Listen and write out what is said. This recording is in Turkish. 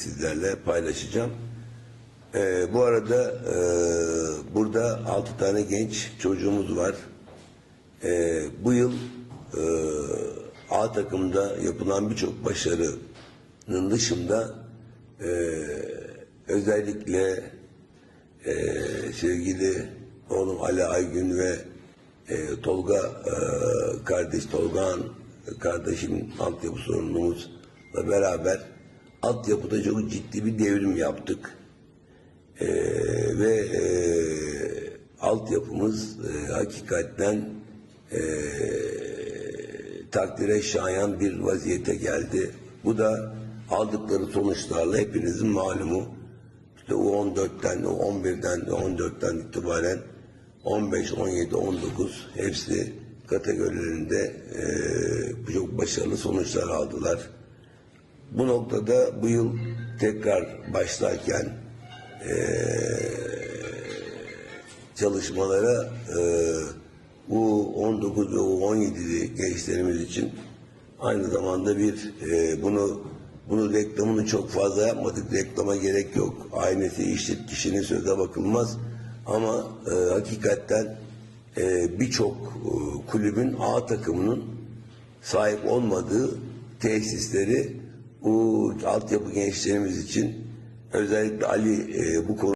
sizlerle paylaşacağım. Ee, bu arada e, burada altı tane genç çocuğumuz var. Ee, bu yıl e, A takımda yapılan birçok başarının dışında e, özellikle e, sevgili oğlum Ali Aygün ve e, Tolga e, kardeş Tolga'nın kardeşimin altyapı sorumlumuzla beraber altyapıda çok ciddi bir devrim yaptık. E, ve e, altyapımız e, hakikaten e, takdire şayan bir vaziyete geldi. Bu da aldıkları sonuçlarla hepinizin malumu. İşte U14'ten, U11'den, U14'ten itibaren 15, 17, 19 hepsi kategorilerinde e, çok başarılı sonuçlar aldılar. Bu noktada bu yıl tekrar başlarken çalışmalara e, U19 ve U17'li gençlerimiz için aynı zamanda bir e, bunu bunu reklamını çok fazla yapmadık. Reklama gerek yok. Aynesi işit kişinin söze bakılmaz. Ama e, hakikaten e, birçok e, kulübün A takımının sahip olmadığı tesisleri bu altyapı gençlerimiz için özellikle Ali e, bu konu